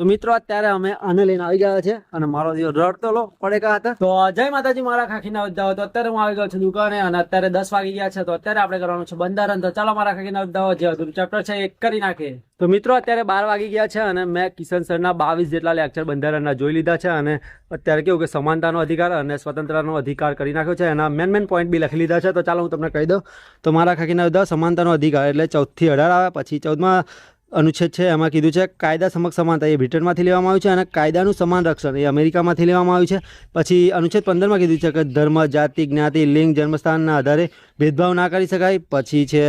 તો મિત્રો, અત્યારે અમે આને લઈને આવી ગયા છે અને મારો દિવસ રડતો લો, પડેકા હતા. તો જય માતાજી, મારા ખાખીના ઉદ્દાઓ તો અત્યારે હું આવી ગયો છું દુકાને અને અત્યારે દસ વાગી ગયા છે. તો અત્યારે આપણે કરવાનું છે બંધારણ. તો ચાલો, મારા ખાખીના ઉદ્દાઓ જે હતું ચેપ્ટર છે એ કરી નાખે. તો મિત્રો, અત્યારે બાર વાગી ગયા છે અને મેં કિશન સરના બાવીસ જેટલા લેક્ચર બંધારણના જોઈ લીધા છે અને અત્યારે કેવું કે સમાનતાનો અધિકાર અને સ્વતંત્રનો અધિકાર કરી નાખ્યો છે એના મેન મેન પોઈન્ટ બી લખી લીધા છે. તો ચાલો, હું તમને કહી દઉં. તો મારા ખાખીના ઉદ્દાઓ સમાનતાનો અધિકાર એટલે ચૌદથી અઢાર આવે, પછી ચૌદમાં અનુચ્છેદ છે. એમાં કીધું છે, કાયદા સમક્ષ સમાનતા એ બ્રિટનમાંથી લેવામાં આવ્યું છે અને કાયદાનું સમાન રક્ષણ એ અમેરિકામાંથી લેવામાં આવ્યું છે. પછી અનુચ્છેદ પંદરમાં કીધું છે કે ધર્મ, જાતિ, જ્ઞાતિ, લિંગ, જન્મસ્થાનના આધારે ભેદભાવ ના કરી શકાય. પછી છે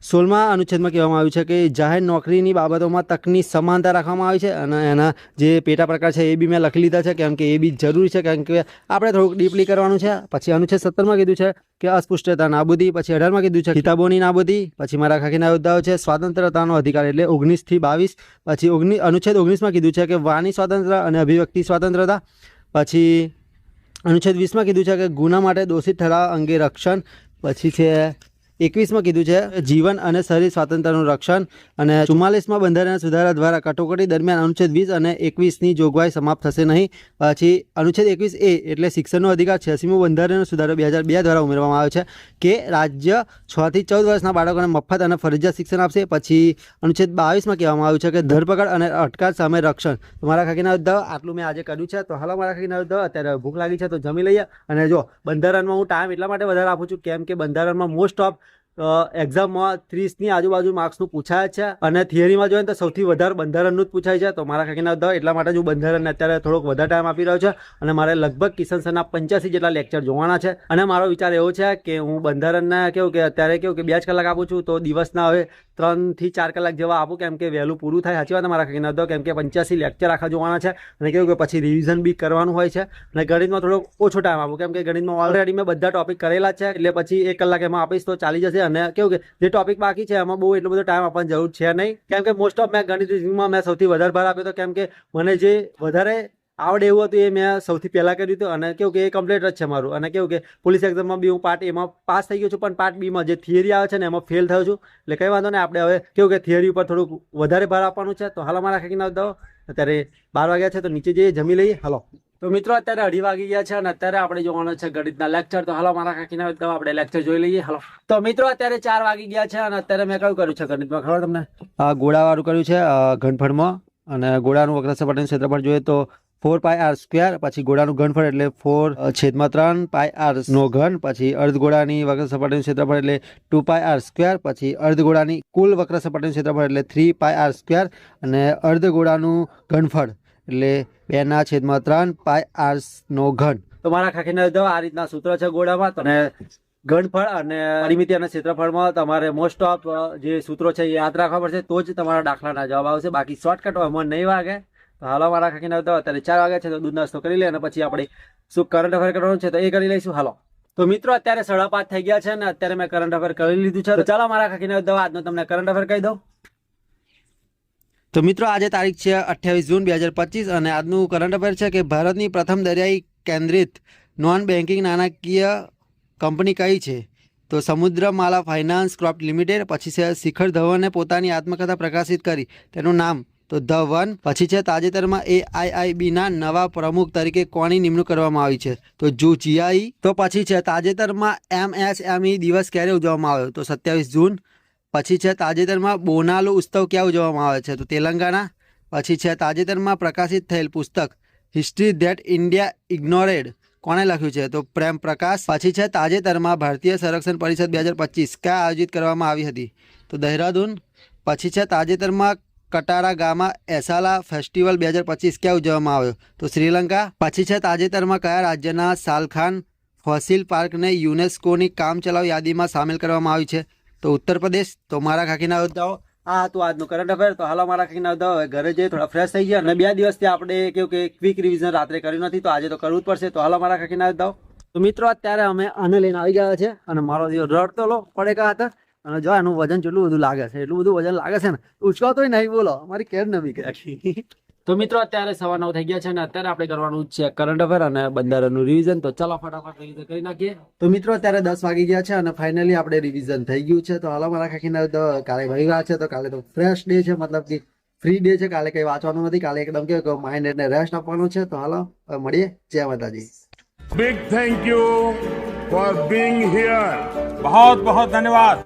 સોળમા અનુચ્છેદમાં કહેવામાં આવ્યું છે કે જાહેર નોકરીની બાબતોમાં તકની સમાનતા રાખવામાં આવી છે અને એના જે પેટા પ્રકાર છે એ બી મેં લખી લીધા છે, કેમ કે એ બી જરૂરી છે કારણ કે આપણે થોડુંક ડીપલી કરવાનું છે. પછી અનુચ્છેદ સત્તરમાં કીધું છે કે અસ્પૃશ્યતા નાબૂદી, પછી અઢારમાં કીધું છે કિતાબોની નાબૂદી, પછી મારા ખાખીના યોદ્ધાઓ છે, સ્વતંત્રતાનો અધિકાર એટલે ઓગણીસથી બાવીસ, પછી ઓગણીસ અનુચ્છેદ ઓગણીસમાં કીધું છે કે વાણી સ્વાતંત્ર્ય અને અભિવ્યક્તિ સ્વાતંત્રતા, પછી અનુચ્છેદ વીસમાં કીધું છે કે ગુના માટે દોષિત ઠરાવ અંગે રક્ષણ, પછી છે એકવીસમાં કીધું છે, જીવન અને શરીર સ્વાતંત્ર્યનું રક્ષણ અને ચુમ્માલીસમાં બંધારણના સુધારા દ્વારા કટોકટી દરમિયાન અનુચ્છેદ વીસ અને એકવીસની જોગવાઈ સમાપ્ત થશે નહીં. પછી અનુચ્છેદ એકવીસ એ એટલે શિક્ષણનો અધિકાર છ્યાસીમો બંધારણનો સુધારો બે હજાર બે દ્વારા ઉમેરવામાં આવ્યો છે કે રાજ્ય છથી ચૌદ વર્ષના બાળકોને મફત અને ફરજિયાત શિક્ષણ આપશે. પછી અનુચ્છેદ બાવીસમાં કહેવામાં આવ્યું છે કે ધરપકડ અને અટકાત સામે રક્ષણ. મારા ખાકીના યુદ્ધ, આટલું મેં આજે કર્યું છે. તો હાલો મારા ખાકીના યુદ્ધ, અત્યારે ભૂખ લાગી છે તો જમી લઈએ. અને જો બંધારણમાં હું ટાઈમ એટલા માટે વધારે આપું છું કેમ કે બંધારણમાં મોસ્ટ ઓફ એક્ઝામમાં ત્રીસની આજુબાજુ માર્ક્સનું પૂછાય છે અને થિયરીમાં જોઈએ તો સૌથી વધારે બંધારણનું જ પૂછાય છે. તો મારા કાકીના ઉદ્ધવ એટલા માટે જ હું બંધારણને અત્યારે થોડોક વધારે ટાઈમ આપી રહ્યો છે અને મારે લગભગ કિશન સરના પંચ્યાસી જેટલા લેક્ચર જોવાના છે. અને મારો વિચાર એવો છે કે હું બંધારણને કેવું કે અત્યારે કેવું કે બે જ કલાક આપું છું તો દિવસના હવે ત્રણથી ચાર કલાક જેવા આપું કેમ કે વહેલું પૂરું થાય. સાચી વાત મારા કાકીના ઉદ્ધવ કેમ કે પંચ્યાસી લેક્ચર આખા જોવાના છે અને કેવું કે પછી રિવિઝન બી કરવાનું હોય છે અને ગણિતમાં થોડોક ઓછો ટાઈમ આપું. કેમ કે ગણિતમાં ઓલરેડી મેં બધા ટોપિક કરેલા છે એટલે પછી એક કલાક એમાં આપીશ તો ચાલી જશે અને કેવું કે જે ટોપિક બાકી છે એમાં બહુ એટલો બધો ટાઈમ આપવાની જરૂર છે નહીં. કેમ કે મોસ્ટ ઓફ મેં ગણિત રીઝનિંગમાં મેં સૌથી વધારે ભાર આપ્યો હતો કેમ કે મને જે વધારે આવડે એવું હતું એ મેં સૌથી પહેલાં કર્યું હતું અને કેવું કે એ કમ્પ્લીટ જ છે મારું. અને કેવું કે પોલીસ એક્ઝામમાં બી હું પાર્ટ એમાં પાસ થઈ ગયો છું, પણ પાર્ટ બીમાં જે થિયરી આવે છે ને એમાં ફેલ થયો છું. એટલે કંઈ વાંધો નહીં, આપણે હવે કેવું કે થિયરી ઉપર થોડુંક વધારે ભાર આપવાનું છે. તો હાલો, મારા ખાકી ના દો અત્યારે બાર વાગ્યા છે, તો નીચે જઈએ, જમી લઈએ. હાલો. તો મિત્રો, અત્યારે અઢી વાગી ગયા છે અને અત્યારે આપણે જોવાનો છે ગણિતના લેક્ચર તો હાલો, મારા કાકીના તો આપણે લેક્ચર જોઈ લઈએ. હાલો. તો મિત્રો, અત્યારે ચાર વાગી ગયા છે અને અત્યારે મેં કયું કર્યું છે ગણિતમાં? ખબર તમને? ગોળાવાળું કર્યું છે ઘનફળમાં. અને ગોળાનું વક્ર સપાટીનું ક્ષેત્રફળ જોઈએ તો ફોર પાય આર સ્ક્વેર, પછી ગોળાનું ઘનફળ એટલે ફોર છેદમાં ત્રણ પાય આર નો ઘન, પછી અર્ધગોળાની વક્ર સપાટીનું ક્ષેત્રફળ એટલે ટુ પાય આર સ્ક્વેર, પછી અર્ધગોળાની કુલ વક્ર સપાટીનું ક્ષેત્રફળ એટલે થ્રી પાય આર સ્ક્વેર, અને અર્ધગોળાનું ઘનફળ એટલે બેના છેદમાં ત્રણ પાય આર નો ઘન. તો મારા ખાખીના જો આ રીતના સૂત્ર છે ગોળામાં, તો ઘનફળ અને પરિમિતિ અને ક્ષેત્રફળમાં તમારે મોસ્ટ ઓફ જે સૂત્રો છે એ યાદ રાખવા પડશે, તો જ તમારા દાખલાના જવાબ આવશે. બાકી શોર્ટકટ એમાં નહીં વાગે. તો હાલો મારા ખાખીના તો અત્યારે ચાર વાગે છે, તો દૂધ નાસ્તો કરી લે અને પછી આપણે શું કરંટ અફેર કરવાનું છે તો એ કરી લઈશું. હાલો. તો મિત્રો, અત્યારે સાડા પાંચ થઈ ગયા છે અને અત્યારે મેં કરંટ અફેર કરી લીધું છે. તો ચાલો મારા ખાખીના દવા આજનો તમને કરંટ અફેર કહી દઉં. તો મિત્રો, આજે તારીખ છે અઠ્યાવીસ જૂન બે હજાર પચીસ અને આજનું કરંટ અફેર છે કે ભારતની પ્રથમ દરિયાઈ કેન્દ્રિત નોન બેન્કિંગ નાણાકીય કંપની કઈ છે? તો સમુદ્રમાલા ફાઇનાન્સ ક્રોપ લિમિટેડ, પછી છે શિખર ધવને પોતાની આત્મકથા પ્રકાશિત કરી. તેનું નામ તો ધ વન પછી છે તાજેતરમાં એઆઈઆઈબીના નવા પ્રમુખ તરીકે કોની નિમણૂક કરવામાં આવી છે? તો જુ જીઆઈ તો પછી છે તાજેતરમાં એમએસએમઈ દિવસ ક્યારે ઉજવવામાં આવ્યો? તો સત્યાવીસ જૂન પછી છે તાજેતરમાં બોનાલુ ઉત્સવ ક્યાં ઉજવવામાં આવે છે? તો તેલંગાણા. પછી છે તાજેતરમાં પ્રકાશિત થયેલ પુસ્તક હિસ્ટ્રી ધેટ ઇન્ડિયા ઇગ્નોરેડ કોણે લખ્યું છે? તો પ્રેમ પ્રકાશ. પછી છે તાજેતરમાં ભારતીય સંરક્ષણ પરિષદ બે હજાર પચીસ ક્યાં આયોજિત કરવામાં આવી હતી? તો દહેરાદૂન. પછી છે તાજેતરમાં કટારા ગામમાં એસાલા ફેસ્ટિવલ બે હજાર પચીસ ક્યાં ઉજવવામાં આવ્યો? તો શ્રીલંકા. પછી છે તાજેતરમાં કયા રાજ્યના સાલખાન ફોસિલ પાર્કને યુનેસ્કોની કામચલાઉ યાદીમાં સામેલ કરવામાં આવી છે? તો ઉત્તર પ્રદેશ, તો મારા ખાકીના યોદ્ધાઓ આ હતું આજનું કરંટ અફેર તો હાલો મારા ખાકીના યોદ્ધાઓ ઘરે જઈએ, થોડા ફ્રેશ થઈ ગયા. અને બે દિવસથી આપણે કેવું કે ક્વિક રિવિઝન રાત્રે કર્યું નથી, તો આજે તો કરવું જ પડશે. તો હાલો મારા ખાકીના યોદ્ધાઓ તો મિત્રો, અત્યારે અમે આને લઈને આવી ગયા છે, અને મારો દિવસ રડતો લો, પડેકા હતા અને જો એનું વજન જેટલું બધું લાગે છે, એટલું બધું વજન લાગે છે ને ઉચકાવતો નહીં, બોલો. મારી કેર નવી આખી તો મિત્રો અત્યારે સવા નવ થઈ ગયા છે અને અત્યારે આપણે કરવાનું છે કરંટ અફેર અને બંધારણનું રિવિઝન તો ચાલો ફટાફટ રિવિઝન કરી નાખીએ. તો મિત્રો અત્યારે દસ વાગી ગયા છે અને ફાઇનલી આપણે રિવિઝન થઈ ગયું છે. તો હાલો મારા કાકીના તો કાલે રવિવાર છે તો કાલે તો ફ્રેશ ડે છે મતલબ કે ફ્રી ડે છે કાલે કંઈ વાંચવાનું નથી. કાલે એકદમ કે માઇન્ડ એને રેસ્ટ આપવાનું છે. તો હાલો મળીએ. જય માતાજી. Big thank you for being here બહુ બહુ ધન્યવાદ.